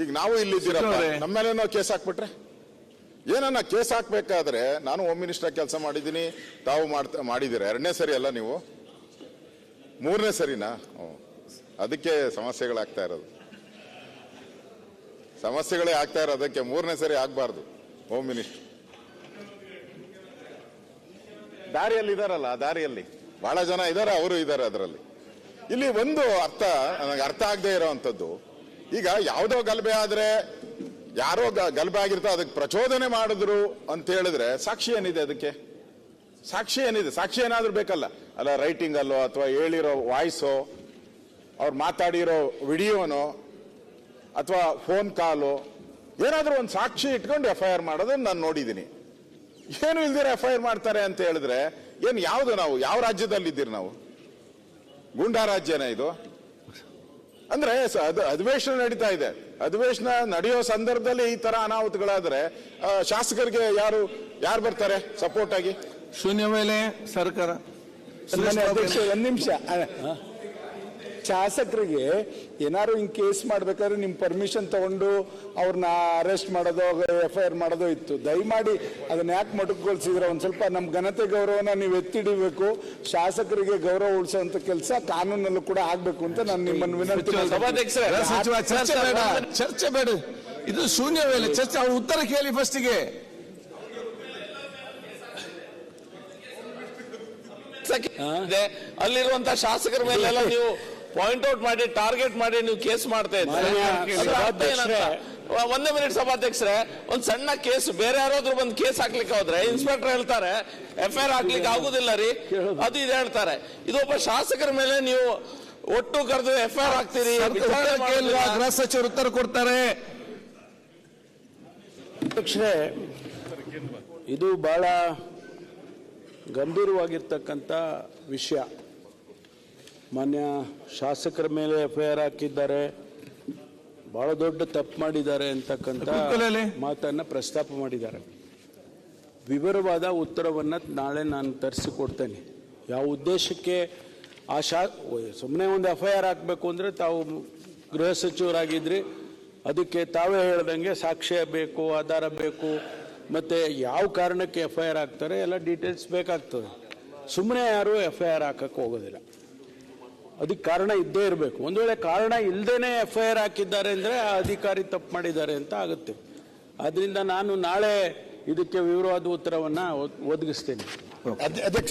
ಈಗ ನಾವು ಇಲ್ಲಿದ್ದೀರಪ್ಪ. ನಮ್ಮ ಮೇಲೇನೋ ಕೇಸ್ ಹಾಕ್ಬಿಟ್ರೆ? ಏನನ್ನ ಕೇಸ್ ಹಾಕ್ಬೇಕಾದ್ರೆ ನಾನು ಹೋಮ್ ಮಿನಿಸ್ಟರ್ ಕೆಲಸ ಮಾಡಿದ್ದೀನಿ ತಾವು ಮಾಡ್ತಾ ಮಾಡಿದ್ದೀರಾ? ಎರಡನೇ ಸರಿ ಅಲ್ಲ ನೀವು? ಮೂರನೇ ಸರಿನಾ. ಅದಕ್ಕೆ ಸಮಸ್ಯೆಗಳಾಗ್ತಾ ಇರೋದು. ಸಮಸ್ಯೆಗಳೇ ಆಗ್ತಾ ಇರೋದಕ್ಕೆ ಮೂರನೇ ಸರಿ ಆಗ್ಬಾರ್ದು ಹೋಮ್ ಮಿನಿಸ್ಟರ್ ದಾರಿಯಲ್ಲಿ ಇದಾರಲ್ಲ ಆ ದಾರಿಯಲ್ಲಿ. ಬಹಳ ಜನ ಇದ್ದಾರೆ ಅವರು ಇದ್ದಾರೆ ಅದರಲ್ಲಿ. ಇಲ್ಲಿ ಒಂದು ಅರ್ಥ ನನಗೆ ಅರ್ಥ ಆಗದೆ ಇರೋವಂಥದ್ದು. ಈಗ ಯಾವುದೋ ಗಲಭೆ ಆದ್ರೆ ಯಾರೋ ಗಲಭೆ ಆಗಿರ್ತಾ ಅದಕ್ಕೆ ಪ್ರಚೋದನೆ ಮಾಡಿದ್ರು ಅಂತ ಹೇಳಿದ್ರೆ ಸಾಕ್ಷಿ ಏನಿದೆ ಅದಕ್ಕೆ? ಸಾಕ್ಷಿ ಏನಿದೆ? ಸಾಕ್ಷಿ ಏನಾದ್ರೂ ಬೇಕಲ್ಲ. ಅಲ್ಲ ರೈಟಿಂಗ್ ಅಲ್ಲೋ ಅಥವಾ ಹೇಳಿರೋ ವಾಯ್ಸೋ ಅವ್ರು ಮಾತಾಡಿರೋ ವಿಡಿಯೋನೋ, ಅಥವಾ ಫೋನ್ ಕಾಲು ಏನಾದರೂ ಒಂದು ಸಾಕ್ಷಿ ಇಟ್ಕೊಂಡು ಎಫ್ ಐ ಆರ್ ಮಾಡೋದನ್ನ ನಾನು ನೋಡಿದ್ದೀನಿ. ಏನು ಇಲ್ದಿರ ಎಫ್ ಐ ಆರ್ ಮಾಡ್ತಾರೆ ಅಂತ ಹೇಳಿದ್ರೆ, ಏನು ಯಾವುದು ನಾವು? ಯಾವ ರಾಜ್ಯದಲ್ಲಿ ಇದ್ದೀರಿ ನಾವು? ಗೂಂಡಾ ರಾಜ್ಯನ ಇದು? ಅಂದ್ರೆ ಅದು ಅಧಿವೇಶನ ನಡೀತಾ ಇದೆ. ಅಧಿವೇಶನ ನಡೆಯೋ ಸಂದರ್ಭದಲ್ಲಿ ಈ ತರ ಅನಾಹುತಗಳಾದ್ರೆ ಶಾಸಕರಿಗೆ ಯಾರು ಯಾರು ಬರ್ತಾರೆ ಸಪೋರ್ಟ್ ಆಗಿ? ಶೂನ್ಯ ಮೇಲೆ ಸರ್ಕಾರ. ಒಂದ್ ನಿಮಿಷ. ಶಾಸಕರಿಗೆ ಏನಾದ್ರು ಹಿಂಗೆ ಕೇಸ್ ಮಾಡ್ಬೇಕಾದ್ರೆ ನಿಮ್ಮ ಪರ್ಮಿಷನ್ ತಗೊಂಡು ಅವ್ರನ್ನ ಅರೆಸ್ಟ್ ಮಾಡೋದು ಎಫ್ ಐ ಆರ್ ಮಾಡೋದು ಇತ್ತು. ದಯಮಾಡಿ ಅದನ್ನ ಯಾಕೆ ಮಟುಕೊಳ್ಸಿದ್ರೆ ಒಂದು ಸ್ವಲ್ಪ ನಮ್ಮ ಘನತೆ ಗೌರವನ ನೀವು ಎತ್ತಿಡಿಬೇಕು. ಶಾಸಕರಿಗೆ ಗೌರವ ಉಳಿಸುವಂತ ಕೆಲಸ ಕಾನೂನಲ್ಲೂ ಕೂಡ ಆಗ್ಬೇಕು ಅಂತ ನಾನು ನಿಮ್ಮನ್ನು ವಿನಂತಿ ಚರ್ಚೆ ಬೇಡ. ಚರ್ಚೆ ಬೇಡ. ಇದು ಶೂನ್ಯ ವೇಳೆ. ಚರ್ಚೆ ಅವ್ರು ಉತ್ತರ ಕೇಳಿ ಫಸ್ಟಿಗೆ. ಅಲ್ಲಿರುವಂತ ಶಾಸಕರ ಮೇಲೆ ನೀವು ಪಾಯಿಂಟ್ ಔಟ್ ಮಾಡಿ ಟಾರ್ಗೆಟ್ ಮಾಡಿ ನೀವು ಕೇಸ್ ಮಾಡ್ತಾ ಇದ್ರೆ. ಒಂದೇ ಮಿನಿಟ್ ಸಭಾಧ್ಯಕ್ಷರೇ ಒಂದ್ ಸಣ್ಣ ಕೇಸ್ ಬೇರೆ ಯಾರಾದ್ರೂ ಒಂದು ಕೇಸ್ ಹಾಕ್ಲಿಕ್ಕೆ ಹೋದ್ರೆ ಇನ್ಸ್ಪೆಕ್ಟರ್ ಹೇಳ್ತಾರೆ ಎಫ್ ಐ ಆರ್ ಹಾಕ್ಲಿಕ್ಕೆ ಆಗುದಿಲ್ಲ ರೀ. ಅದು ಇದು ಹೇಳ್ತಾರೆ. ಇದೊಬ್ಬ ಶಾಸಕರ ಮೇಲೆ ನೀವು ಒಟ್ಟು ಕರೆದು ಎಫ್ ಐ ಆರ್ ಹಾಕ್ತೀರಿ ಗೃಹ ಸಚಿವರು ಉತ್ತರ ಕೊಡ್ತಾರೆ. ಅಧ್ಯಕ್ಷರೇ ಇದು ಬಹಳ ಗಂಭೀರವಾಗಿರ್ತಕ್ಕಂಥ ವಿಷಯ. ಮಾನ್ಯ ಶಾಸಕರ ಮೇಲೆ ಎಫ್ ಐ ಆರ್ ಹಾಕಿದ್ದಾರೆ. ಬಹಳ ದೊಡ್ಡ ತಪ್ಪು ಮಾಡಿದ್ದಾರೆ ಅಂತಕ್ಕಂಥ ಮಾತನ್ನು ಪ್ರಸ್ತಾಪ ಮಾಡಿದ್ದಾರೆ. ವಿವರವಾದ ಉತ್ತರವನ್ನು ನಾಳೆ ನಾನು ತರಿಸಿಕೊಡ್ತೇನೆ. ಯಾವ ಉದ್ದೇಶಕ್ಕೆ ಆ ಶಾ ಸುಮ್ಮನೆ ಒಂದು ಎಫ್ ಐ ಆರ್ ಹಾಕಬೇಕು ಅಂದರೆ ತಾವು ಗೃಹ ಸಚಿವರಾಗಿದ್ರಿ. ಅದಕ್ಕೆ ತಾವೇ ಹೇಳ್ದಂಗೆ ಸಾಕ್ಷ್ಯ ಬೇಕು ಆಧಾರ ಬೇಕು ಮತ್ತು ಯಾವ ಕಾರಣಕ್ಕೆ ಎಫ್ ಐ ಆರ್ ಹಾಕ್ತಾರೆ ಎಲ್ಲ ಡೀಟೇಲ್ಸ್ ಬೇಕಾಗ್ತದೆ. ಸುಮ್ಮನೆ ಯಾರು ಎಫ್ ಐ ಆರ್ ಹಾಕಕ್ಕೆ ಹೋಗೋದಿಲ್ಲ. ಅದಕ್ಕೆ ಕಾರಣ ಇದ್ದೇ ಇರಬೇಕು. ಒಂದು ವೇಳೆ ಕಾರಣ ಇಲ್ಲದೇನೆ ಎಫ್ ಐ ಆರ್ ಹಾಕಿದ್ದಾರೆ ಅಂದರೆ ಆ ಅಧಿಕಾರಿ ತಪ್ಪು ಮಾಡಿದ್ದಾರೆ ಅಂತ ಆಗುತ್ತೆ. ಅದರಿಂದ ನಾನು ನಾಳೆ ಇದಕ್ಕೆ ವಿವರವಾದ ಉತ್ತರವನ್ನು ಒದಗಿಸ್ತೇನೆ. ಅಧ್ಯಕ್ಷ